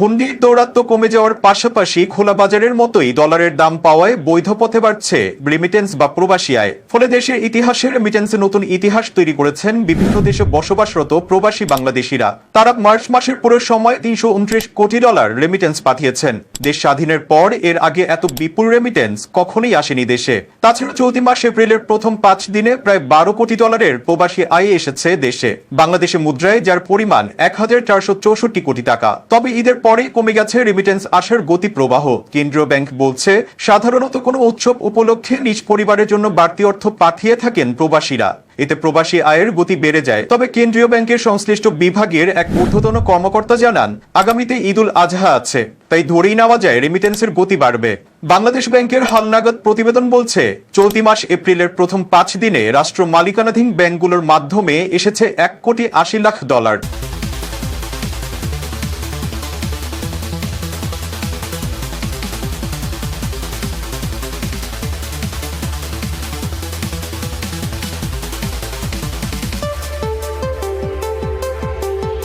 হুন্ডির দৌরাত্ম কমে যাওয়ার পাশাপাশি খোলা বাজারের মতোই ডলারের দাম পাওয়ায় বৈধ পথে বাড়ছে রিমিটেন্স বা প্রবাসী আয়। ফলে দেশের ইতিহাসে রেমিটেন্সে নতুন ইতিহাস তৈরি করেছেন বিভিন্ন দেশে বসবাসরত প্রবাসী বাংলাদেশিরা। তারা মার্চ মাসের পুরো সময় তিনশো উনত্রিশ কোটি ডলার রেমিটেন্স পাঠিয়েছেন। দেশ স্বাধীনের পর এর আগে এত বিপুল রেমিটেন্স কখনোই আসেনি দেশে। তাছাড়া চলতি মাস এপ্রিলের প্রথম পাঁচ দিনে প্রায় বারো কোটি ডলারের প্রবাসী আয় এসেছে দেশে। বাংলাদেশে মুদ্রায় যার পরিমাণ এক হাজার চারশো চৌষট্টি কোটি টাকা। তবে ঈদের পরে কমে গেছে রেমিটেন্স আসার গতি প্রবাহ কেন্দ্রীয় ব্যাংক বলছে, সাধারণত কোনো উৎসব উপলক্ষে নিজ পরিবারের জন্য বাড়তি অর্থ পাঠিয়ে থাকেন প্রবাসীরা। এতে প্রবাসী আয়ের গতি বেড়ে যায়। তবে কেন্দ্রীয় ব্যাংকের সংশ্লিষ্ট বিভাগের এক ঊর্ধ্বতন কর্মকর্তা জানান, আগামীতে ঈদুল আজহা আছে, তাই ধরেই নেওয়া যায় রেমিটেন্সের গতি বাড়বে। বাংলাদেশ ব্যাংকের হালনাগাদ প্রতিবেদন বলছে, চলতি মাস এপ্রিলের প্রথম পাঁচ দিনে রাষ্ট্র মালিকানাধীন ব্যাংকগুলোর মাধ্যমে এসেছে এক কোটি আশি লাখ ডলার।